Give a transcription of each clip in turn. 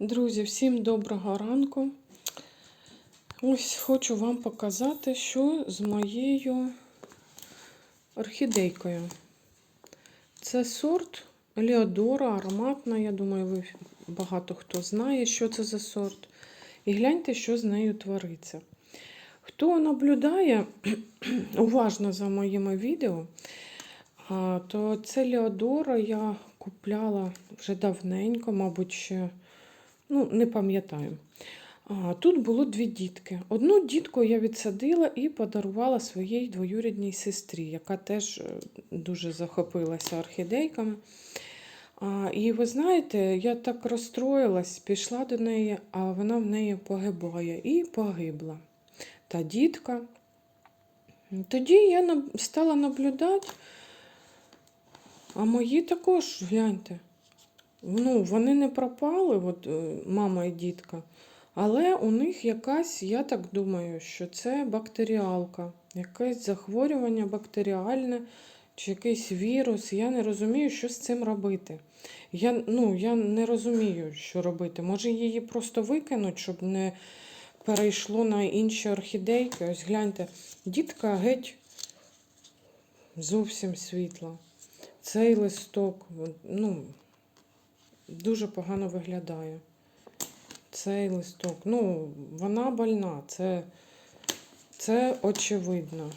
Друзі, всім доброго ранку. Ось хочу вам показати, що з моєю орхідейкою. Це сорт Леодора, ароматна. Я думаю, ви багато хто знає, що це за сорт. І гляньте, що з нею твориться. Хто наблюдає уважно за моїми відео, то це Леодора я купляла вже давненько, мабуть, ще ну, не пам'ятаю. Тут було дві дітки. Одну дітку я відсадила і подарувала своїй двоюрідній сестрі, яка теж е, дуже захопилася орхідейками. І ви знаєте, я так розстроїлась, пішла до неї, а вона в неї погибає і погибла. Та дітка. Тоді я стала наблюдати, а мої також, гляньте. Ну, вони не пропали, от, е, мама і дітка. Але у них якась, я так думаю, що це бактеріалка, якесь захворювання бактеріальне чи якийсь вірус. Я не розумію, що з цим робити. Я, ну, я не розумію, що робити. Може її просто викинуть, щоб не перейшло на інші орхідейки. Ось гляньте, дітка геть зовсім світла. Цей листок, ну, дуже погано виглядає. Цей листок. Ну, вона больна, це, це очевидно.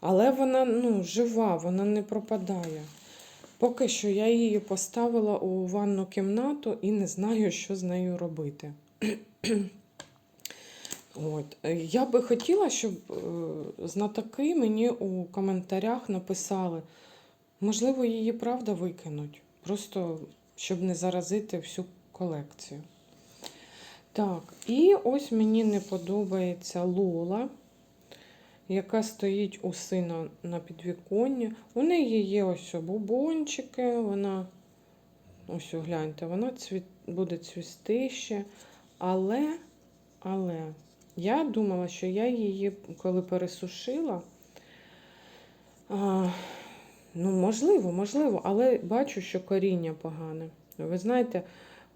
Але вона ну, жива, вона не пропадає. Поки що я її поставила у ванну кімнату і не знаю, що з нею робити. От. Я би хотіла, щоб е, знатоки мені у коментарях написали, можливо, її правда викинуть. Просто щоб не заразити всю колекцію. Так, і ось мені не подобається Лола, яка стоїть у сина на підвіконні. У неї є ось бубончики, вона, ось гляньте, вона цвіт, буде цвісти ще. Але, але, я думала, що я її, коли пересушила, Ну, можливо, можливо, але бачу, що коріння погане. Ви знаєте,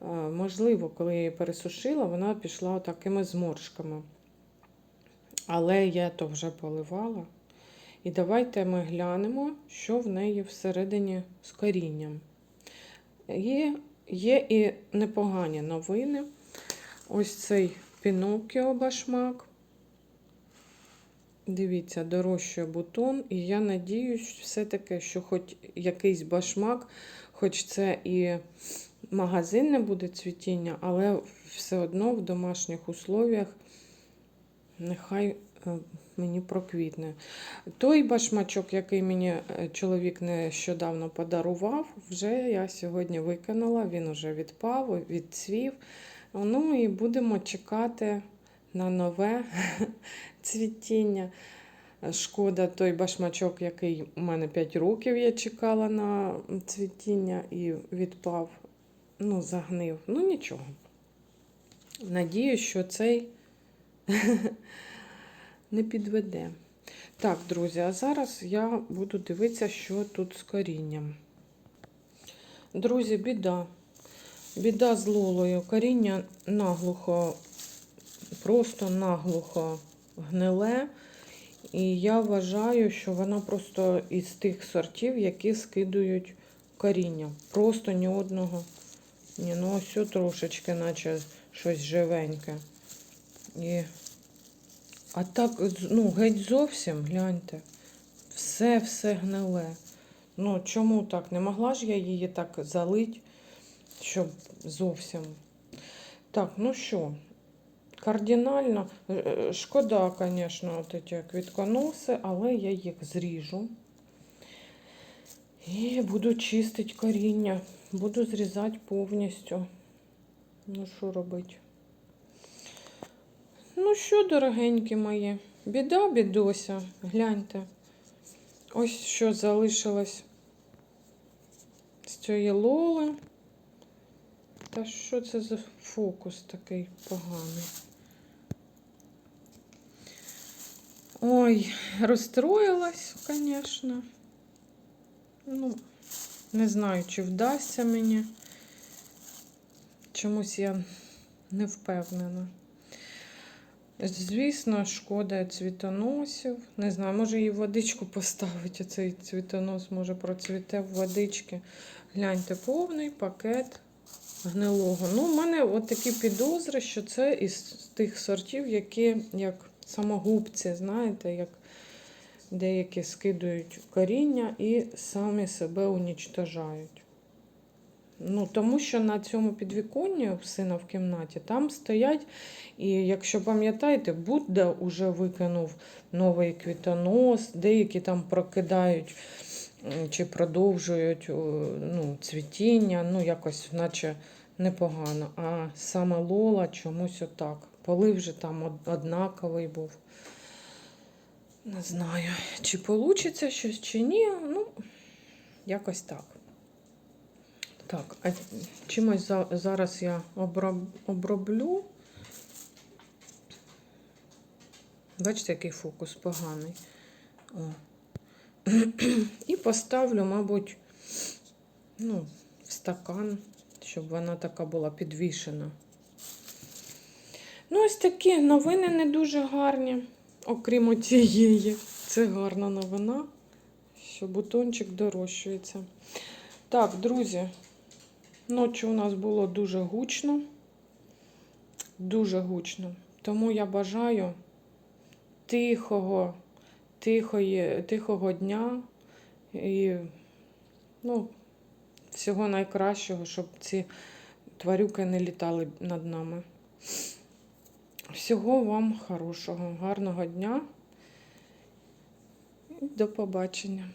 е, можливо, коли я її пересушила, вона пішла такими зморшками. Але я то вже поливала. І давайте ми глянемо, що в неї всередині з корінням. Є, є і непогані новини. Ось цей Пінокіо башмак. Дивіться, дорожчає бутон, і я надіюсь, все-таки, що хоч якийсь башмак, хоч це і магазинне буде цвітіння, але все одно в домашніх условіях нехай е, мені проквітне. Той башмачок, який мені е, чоловік нещодавно подарував, вже я сьогодні виконала, він вже відпав, відцвів. Ну і будемо чекати на нове цвітіння. Шкода, той башмачок, який у мене 5 років я чекала на цвітіння і відпав, ну, загнив. Ну, нічого. Надію, що цей не підведе. Так, друзі, а зараз я буду дивитися, що тут з корінням. Друзі, біда. Біда з лолою. Коріння наглухо, просто наглухо гниле. І я вважаю, що вона просто із тих сортів, які скидують коріння. Просто ні одного. Ні, ну ось трошечки, наче щось живеньке. І... А так, ну, геть зовсім, гляньте. Все, все гниле. Ну, чому так? Не могла ж я її так залить, щоб зовсім. Так, ну що, кардинально. Е, е, Шкода, звісно, от ці квітконоси, але я їх зріжу. І буду чистити коріння. Буду зрізати повністю. Ну, що робити? Ну що, дорогенькі мої, біда, бідося, гляньте. Ось що залишилось з цієї лоли. Та що це за фокус такий поганий? Ой, розстроїлась, звісно. Ну, не знаю, чи вдасться мені. Чомусь я не впевнена. Звісно, шкода цвітоносів. Не знаю, може її водичку поставити. Оцей цвітонос може процвіте в водички. Гляньте, повний пакет гнилого. Ну, у мене от такі підозри, що це із тих сортів, які як самогубці, знаєте, як деякі скидують коріння і самі себе унічтожають. Ну, тому що на цьому підвіконні у сина в кімнаті там стоять, і якщо пам'ятаєте, Будда вже викинув новий квітонос, деякі там прокидають чи продовжують ну, цвітіння, ну якось наче непогано. А саме Лола чомусь отак. Полив вже там однаковий був. Не знаю, чи вийде щось, чи ні. Ну, якось так. Так, а чимось зараз я оброблю. Бачите, який фокус поганий. О. І поставлю, мабуть, ну, в стакан, щоб вона така була підвішена. Ну, ось такі новини не дуже гарні, окрім цієї. Це гарна новина, що бутончик дорощується. Так, друзі, ночі у нас було дуже гучно. Дуже гучно. Тому я бажаю тихого, тихої, тихого дня і ну, всього найкращого, щоб ці тварюки не літали над нами. Всього вам хорошого, гарного дня і до побачення.